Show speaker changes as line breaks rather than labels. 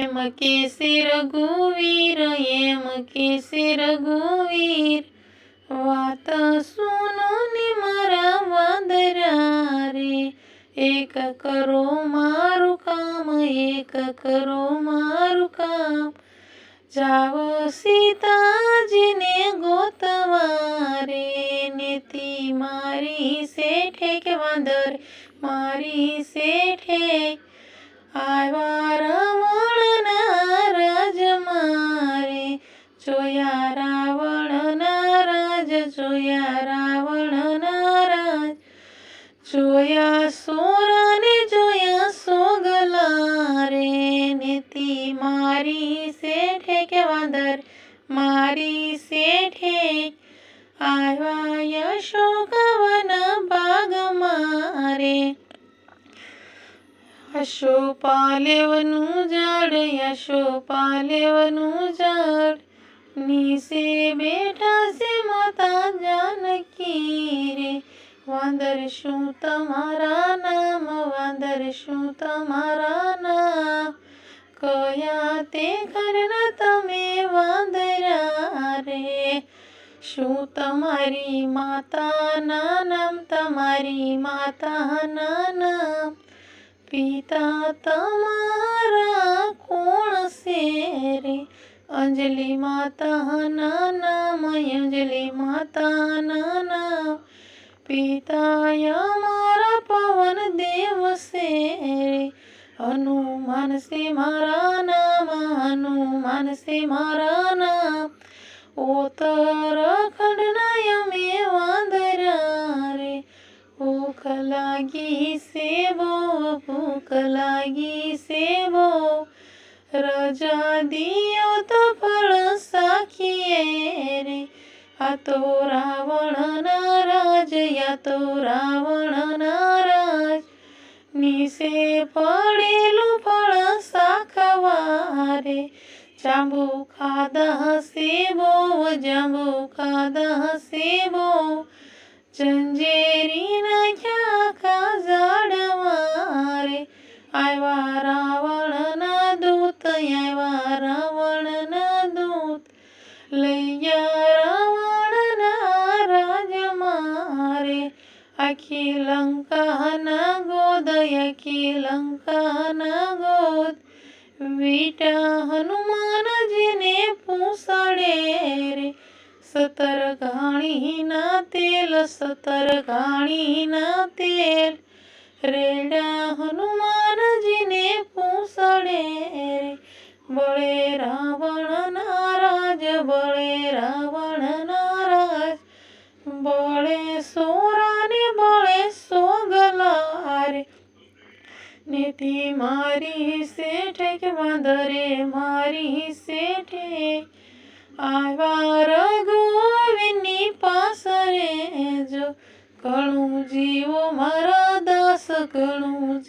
M के से रघुवीर एम के से रघुवीर वात सुनोने मरा वे एक करो मारु काम, एक करो मारु काम। जाओ सीता जी ने गोतवारे, नीति मारी से ठेक वादर मारी से ठेक જોયા રાવણના રાજ જોયા રાવણના રાજ જોયા સોરાને જોયા સોગલા રે નીતિ મારી શેઠે કે વાંદર મારી શેઠે આવ્યા યશોકવન બાગ મારે અશોપાલેવનું ઝાડ યશોપાલેવનું ઝાડ નીચે બેઠા છે માતા જાનકી રે વાંદર શું તમારા નામ વાંદર શું તમારા નામ કયા તે ઘરના તમે વાંદરા રે શું તમારી માતાના નામ તમારી માતાના નામ પિતા તમારા કોણ છે રે अंजलि माता नाना, मई अंजलि माता नाना। पिताया मारा पवन देव से हनुमान से मारा नाम, हनुमान से मारा नाम। ओतरखंडनयमे रे भूख लागी से भो भूख लागी से बो राजा दियो तो फल साखिए रे। आ तो रावण नाराज़, या तो रावण नाराज़। निसे पड़ेलू फल साखवारे। जांबू खादा से बो जांबू खादा से बो जंजेरी ना क्या का जाडवा रे आयवारा अखिलङ्कनगोदयखिलङ्कनगोद बेटा हनुमान जी ने पूसड़े रे। सतर घाणी ना तेल, सतर घाणी ना तेल। रेड़ा हनुमान जी ने पूसड़े रे। बड़े रावण नाराज़, बड़े रावण નીતિ મારી શેઠે કે વાંદરે મારી શેઠે આવ્યા રઘુવીની પાસરે જો. ઘણું જીવો મારા દાસ ઘણું